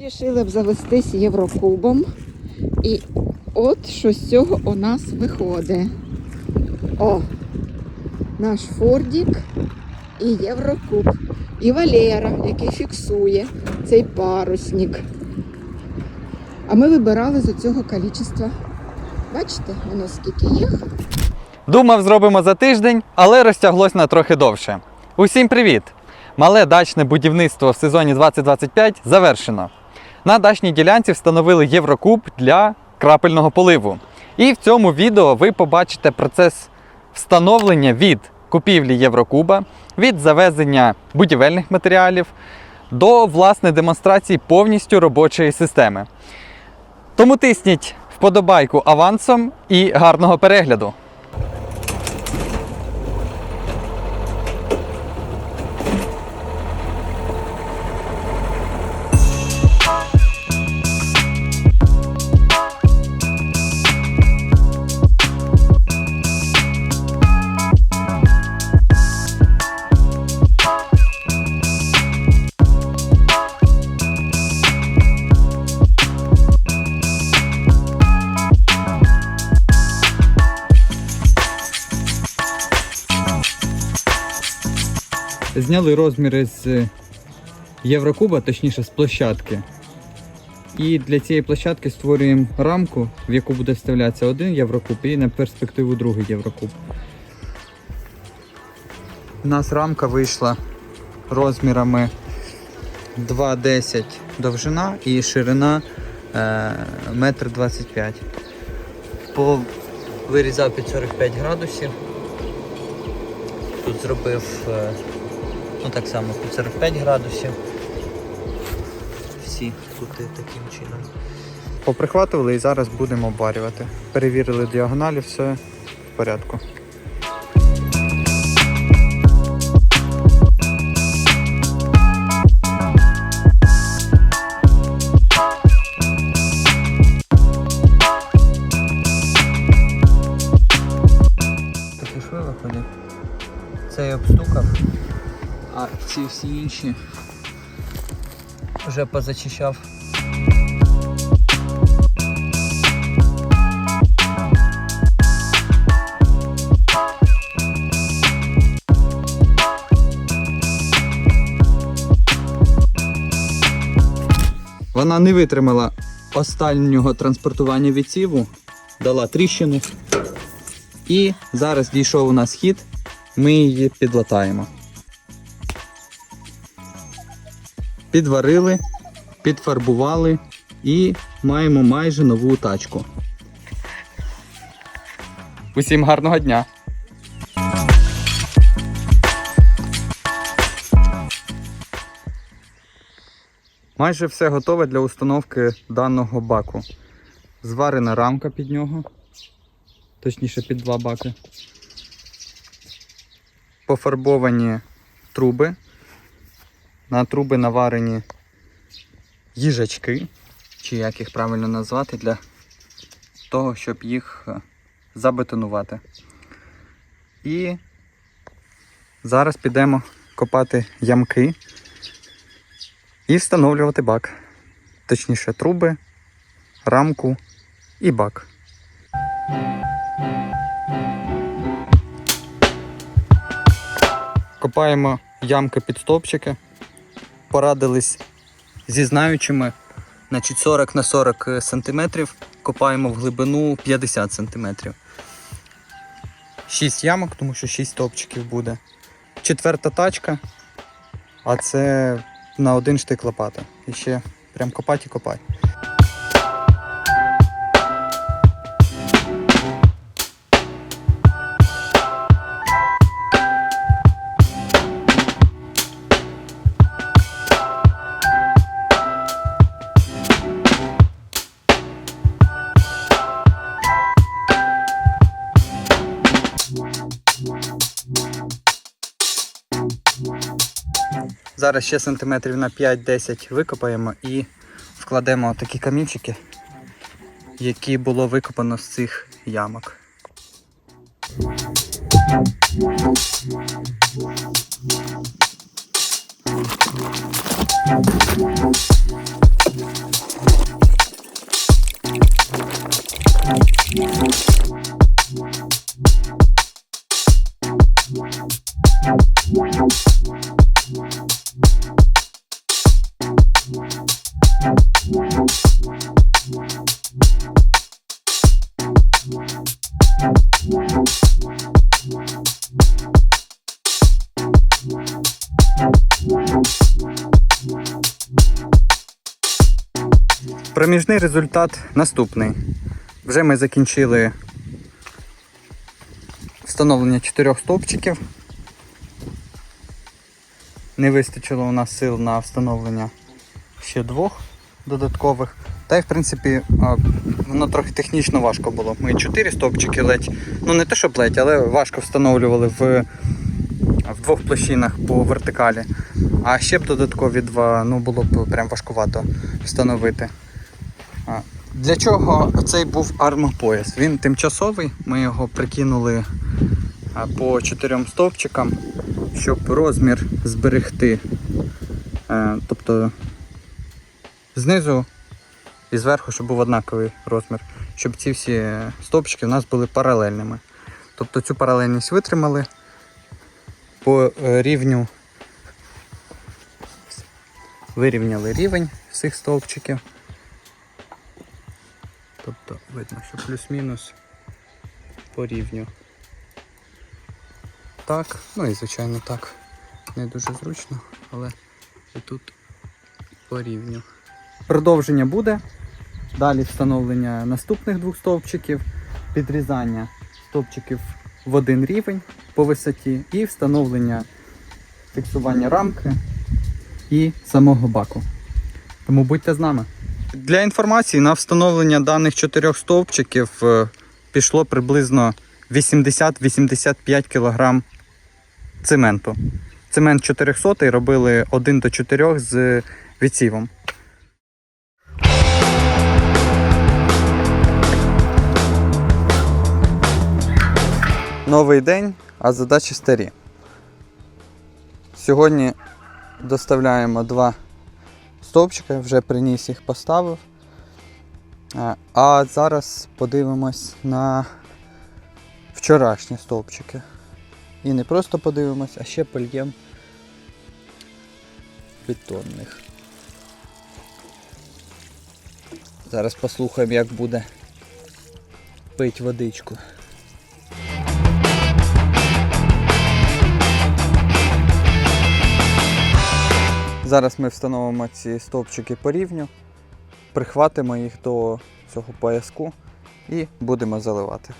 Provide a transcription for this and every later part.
Вирішили б завестись Єврокубом. І от що з цього у нас виходить. О! Наш Фордік і Єврокуб. І Валера, який фіксує цей парусник. А ми вибирали з цього кількості. Бачите, воно скільки їх. Думав, зробимо за тиждень, але розтяглось на трохи довше. Усім привіт! Мале дачне будівництво в сезоні 2025 завершено. На дачній ділянці встановили Єврокуб для крапельного поливу. І в цьому відео ви побачите процес встановлення від купівлі Єврокуба, від завезення будівельних матеріалів до власне демонстрації повністю робочої системи. Тому тисніть вподобайку авансом і гарного перегляду! Зняли розміри з Єврокуба, точніше з площадки. І для цієї площадки створюємо рамку, в яку буде вставлятися один Єврокуб і на перспективу другий Єврокуб. У нас рамка вийшла розмірами 2,10 довжина і ширина е, метр 25. По вирізав під 45 градусів. Тут зробив ну так само під 45 градусів. Всі кути таким чином. Поприхватували і зараз будемо обварювати. Перевірили діагоналі, все в порядку. Ці всі інші вже позачищав. Вона не витримала останнього транспортування відсіву, дала тріщину. І зараз дійшов у нас хід, ми її підлатаємо. Підварили, підфарбували і маємо майже нову тачку. Усім гарного дня! Майже все готове для установки даного баку. Зварена рамка під нього, точніше під два баки. Пофарбовані труби. На труби наварені їжачки, чи як їх правильно назвати, для того, щоб їх е, забетонувати. І зараз підемо копати ямки і встановлювати бак. Точніше, труби, рамку і бак. Копаємо ямки під стовпчики. Порадились зі знаючими. Значить 40 на 40 сантиметрів. Копаємо в глибину 50 сантиметрів. 6 ямок, тому що 6 топчиків буде. Четверта тачка, а це на один штик лопата. І ще прям копати і копати. Зараз ще сантиметрів на 5-10 викопаємо і вкладемо такі камінчики, які було викопано з цих ямок. Wow. Проміжний результат наступний. Вже ми закінчили встановлення чотирьох стовпчиків. Не вистачило у нас сил на встановлення ще двох додаткових. Та й в принципі воно трохи технічно важко було. Ми чотири стовпчики ледь, ну не те, що ледь, але важко встановлювали в, в двох площинах по вертикалі. А ще б додаткові два, ну було б прям важкувато встановити. Для чого цей був армопояс? Він тимчасовий, ми його прикинули по чотирьом стовпчикам, щоб розмір зберегти. Е, Тобто знизу і зверху, щоб був однаковий розмір, щоб ці всі стовпчики у нас були паралельними. Тобто цю паралельність витримали по е, рівню. Вирівняли рівень всіх стовпчиків. Тобто видно, що плюс-мінус по рівню. Так, ну і звичайно так. Не дуже зручно, але і тут по рівню. Продовження буде. Далі встановлення наступних двох стовпчиків, підрізання стовпчиків в один рівень по висоті і встановлення фіксування рамки і самого баку. Тому будьте з нами. Для інформації на встановлення даних чотирьох стовпчиків е, пішло приблизно 80-85 кг цементу. Цемент 400 робили 1 до 4 з відсівом. Новий день, а задачі старі. Сьогодні доставляємо два стовпчика, вже приніс їх поставив. А зараз подивимось на вчорашні стовпчики. І не просто подивимось, а ще польєм бетонних. Зараз послухаємо, як буде пить водичку. Зараз ми встановимо ці стовпчики по рівню, прихватимо їх до цього пояску і будемо заливати.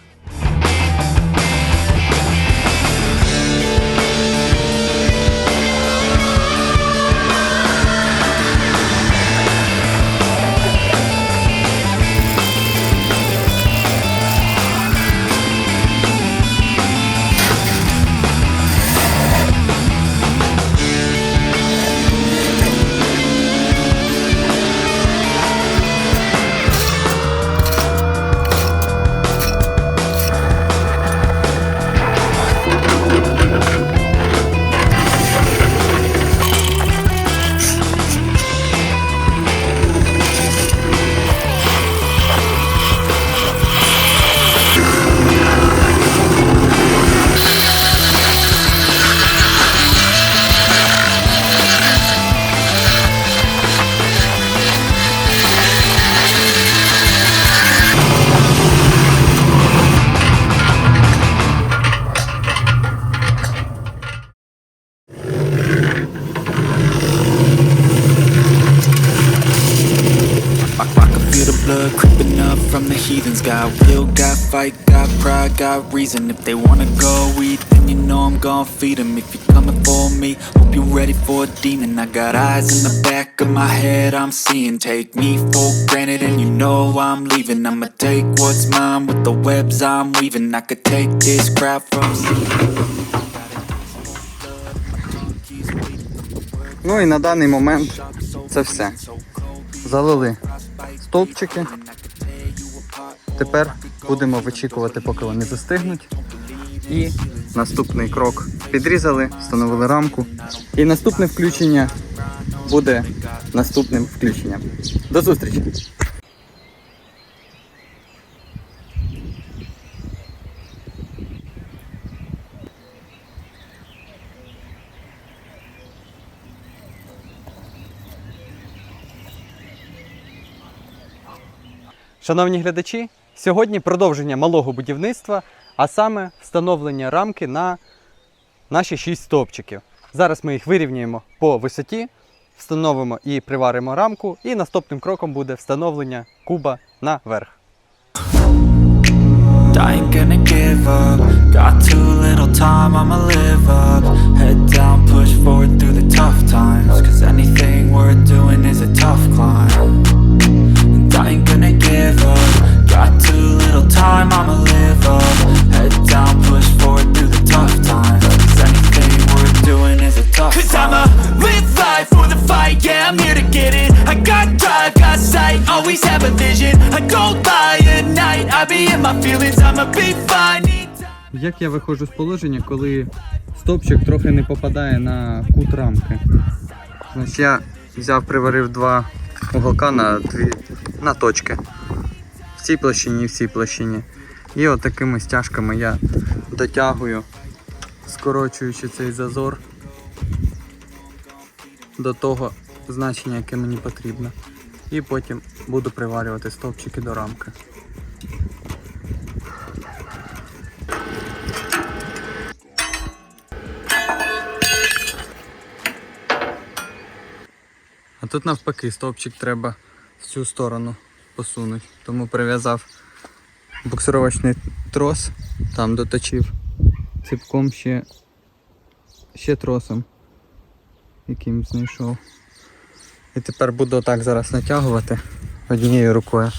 Got reason. If they wanna go eat, then you know I'm gonna feed 'em. If you're coming for me, hope you're ready for a demon. I got eyes in the back of my head, I'm seeing. Take me for granted, and you know I'm leaving. I'ma take what's mine with the webs I'm weaving. I could take this crowd from Ну і на даний момент це все. Залили стовпчики. Тепер будемо вичікувати, поки вони застигнуть. І наступний крок підрізали, встановили рамку. І наступне включення буде наступним включенням. До зустрічі! Шановні глядачі, сьогодні продовження малого будівництва, а саме встановлення рамки на наші 6 стовпчиків. Зараз ми їх вирівнюємо по висоті, встановимо і приваримо рамку, і наступним кроком буде встановлення куба наверх. Down, push forward through the tough times. Cause Як я виходжу з положення, коли стовпчик трохи не попадає на кут рамки? Значить, я взяв, приварив два уголка на, дві, на точки. В цій площині і в цій площині. І от такими стяжками я дотягую, скорочуючи цей зазор до того значення, яке мені потрібно. І потім буду приварювати стовпчики до рамки. Тут навпаки стовпчик треба в цю сторону посунути. Тому прив'язав буксировочний трос, там доточив ципком ще, ще тросом, яким знайшов. І тепер буду так зараз натягувати однією рукою,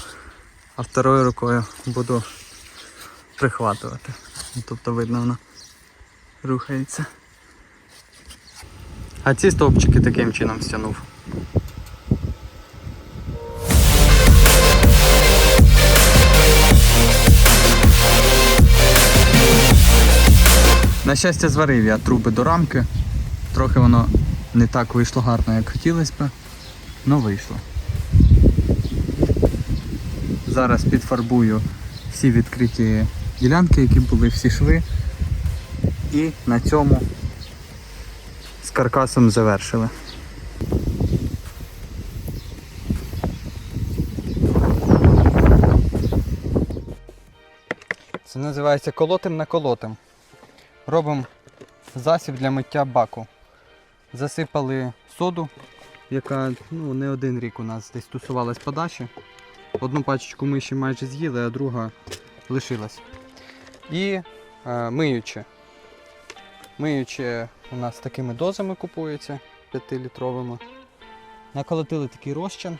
а второю рукою буду прихватувати. Тобто видно воно рухається. А ці стовпчики таким чином стягнув. На щастя, зварив я труби до рамки. Трохи воно не так вийшло гарно, як хотілося б, але вийшло. Зараз підфарбую всі відкриті ділянки, які були, всі шви. І на цьому з каркасом завершили. Називається колотим на колотим. Робимо засіб для миття баку. Засипали соду, яка ну, не один рік у нас десь тусувалась по дачі. Одну пачечку ми ще майже з'їли, а друга лишилась. І е, миюче. Миюче у нас такими дозами купується 5-літровими. Наколотили такий розчин.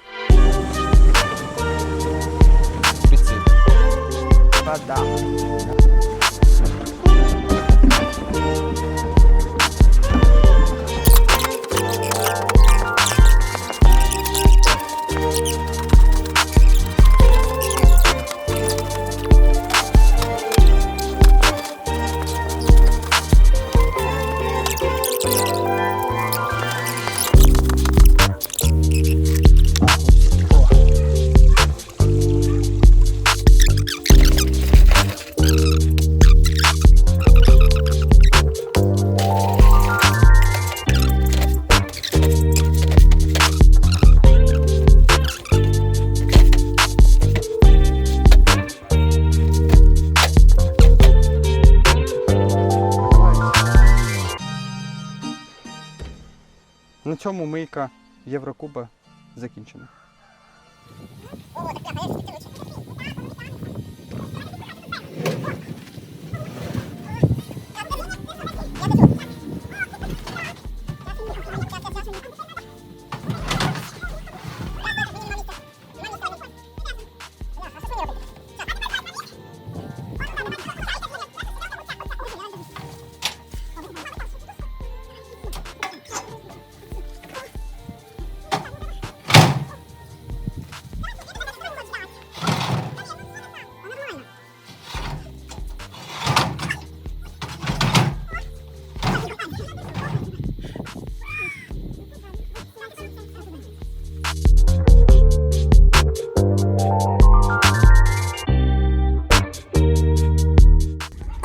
Вода. Цьому мийка Єврокуба закінчена.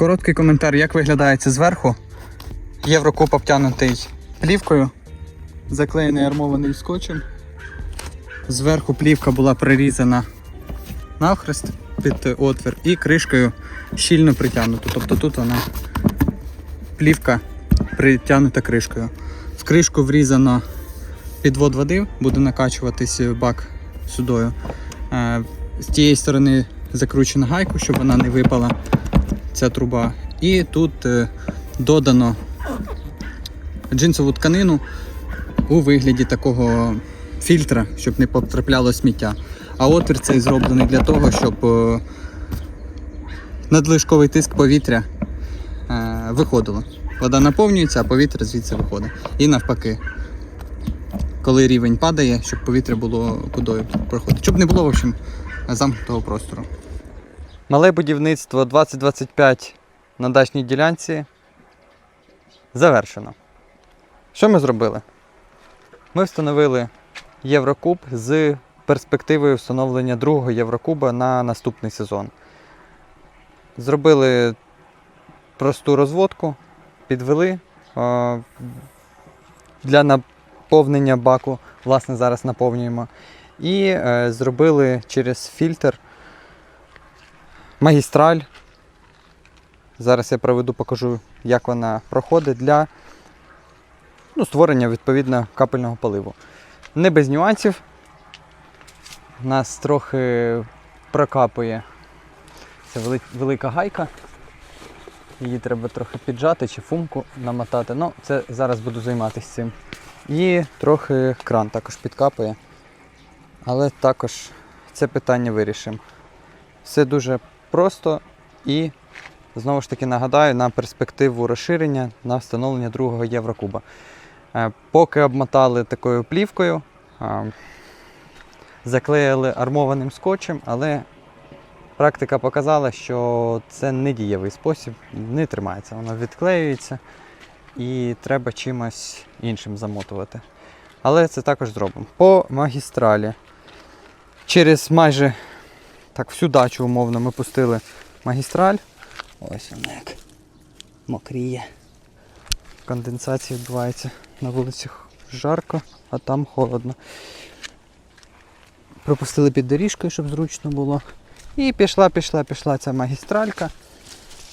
Короткий коментар, як виглядає це зверху. Єврокуб обтянутий плівкою, заклеєний армований скотчем. Зверху плівка була прирізана навхрест під отвір і кришкою щільно притягнуто. Тобто тут вона плівка притягнута кришкою. В кришку врізано підвод води, буде накачуватись бак сюдою. Е, З тієї сторони закручена гайку, щоб вона не випала, ця труба. І тут е, додано джинсову тканину у вигляді такого фільтра, щоб не потрапляло сміття. А отвір цей зроблений для того, щоб е, надлишковий тиск повітря е, виходило. Вода наповнюється, а повітря звідси виходить. І навпаки. Коли рівень падає, щоб повітря було кудою проходить. Щоб не було, в общем, замкнутого простору. Мале будівництво 2025 на дачній ділянці завершено. Що ми зробили? Ми встановили Єврокуб з перспективою встановлення другого Єврокуба на наступний сезон. Зробили просту розводку, підвели для наповнення баку, власне, зараз наповнюємо. І е, зробили через фільтр магістраль. Зараз я проведу, покажу, як вона проходить для ну, створення відповідно капельного поливу. Не без нюансів. Нас трохи прокапує вели- велика гайка. Її треба трохи піджати чи фумку намотати. Ну, це зараз буду займатися цим. І трохи кран також підкапує. Але також це питання вирішимо. Все дуже просто і знову ж таки нагадаю на перспективу розширення на встановлення другого Єврокуба. Е, Поки обмотали такою плівкою, заклеїли армованим скотчем, але практика показала, що це не дієвий спосіб, не тримається, воно відклеюється і треба чимось іншим замотувати. Але це також зробимо. По магістралі. Через майже так, всю дачу умовно ми пустили магістраль. Ось вона як мокріє. Конденсація відбувається на вулицях жарко, а там холодно. Пропустили під доріжкою, щоб зручно було. І пішла, пішла, пішла ця магістралька,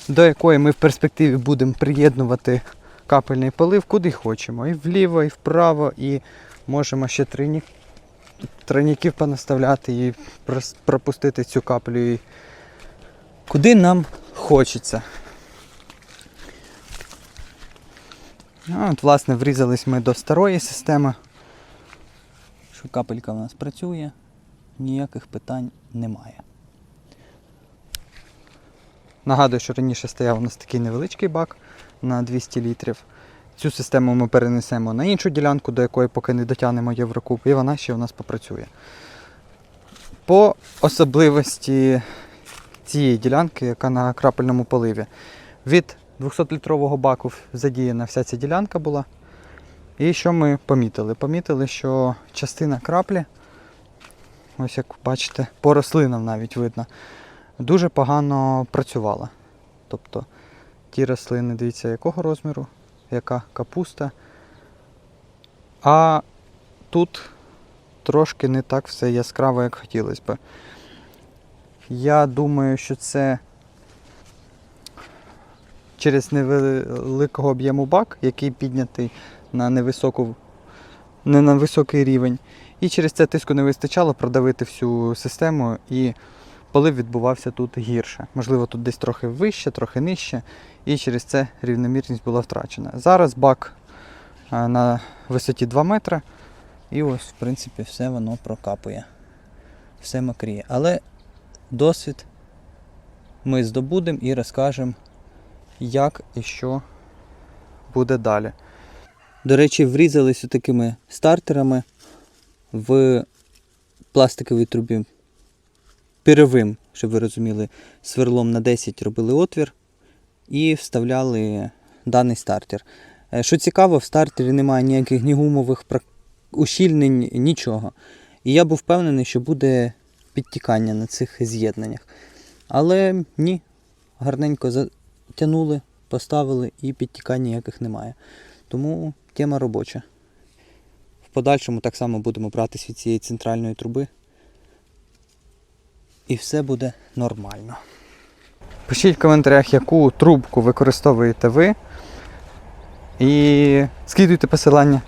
до якої ми в перспективі будемо приєднувати капельний полив куди хочемо. І вліво, і вправо, і можемо ще тройні- тройників понаставляти і пропустити цю каплю і куди нам хочеться. А, от, власне, врізались ми до старої системи. Що капелька в нас працює, ніяких питань немає. Нагадую, що раніше стояв у нас такий невеличкий бак на 200 літрів. Цю систему ми перенесемо на іншу ділянку, до якої поки не дотягнемо Єврокуб, і вона ще у нас попрацює. По особливості цієї ділянки, яка на крапельному поливі. Від 200-літрового баку задіяна вся ця ділянка була. І що ми помітили? Помітили, що частина краплі, ось як бачите, по рослинам навіть видно, дуже погано працювала. Тобто ті рослини, дивіться, якого розміру, яка капуста. А тут трошки не так все яскраво, як хотілося б. Я думаю, що це через невеликого об'єму бак, який піднятий на невисоку, не на високий рівень. І через це тиску не вистачало продавити всю систему і полив відбувався тут гірше. Можливо, тут десь трохи вище, трохи нижче, і через це рівномірність була втрачена. Зараз бак на висоті 2 метри, і ось, в принципі, все воно прокапує. Все мокріє. Але досвід ми здобудемо і розкажемо, як і що буде далі. До речі, врізалися такими стартерами в пластиковій трубі піровим, щоб ви розуміли, сверлом на 10 робили отвір і вставляли даний стартер. Е, Що цікаво, в стартері немає ніяких ні гумових ущільнень, нічого. І я був впевнений, що буде підтікання на цих з'єднаннях. Але ні, гарненько затягнули, поставили і підтікань ніяких немає. Тому тема робоча. В подальшому так само будемо братись від цієї центральної труби і все буде нормально. Пишіть в коментарях, яку трубку використовуєте ви. І скидуйте посилання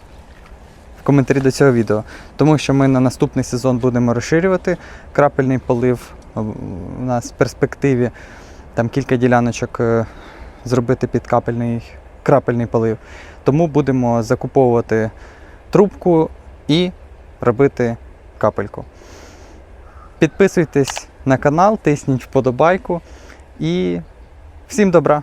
в коментарі до цього відео. Тому що ми на наступний сезон будемо розширювати крапельний полив. У нас в перспективі там кілька діляночок е, зробити під капельний, крапельний полив. Тому будемо закуповувати трубку і робити капельку. Підписуйтесь на канал, тисніть вподобайку і всім добра!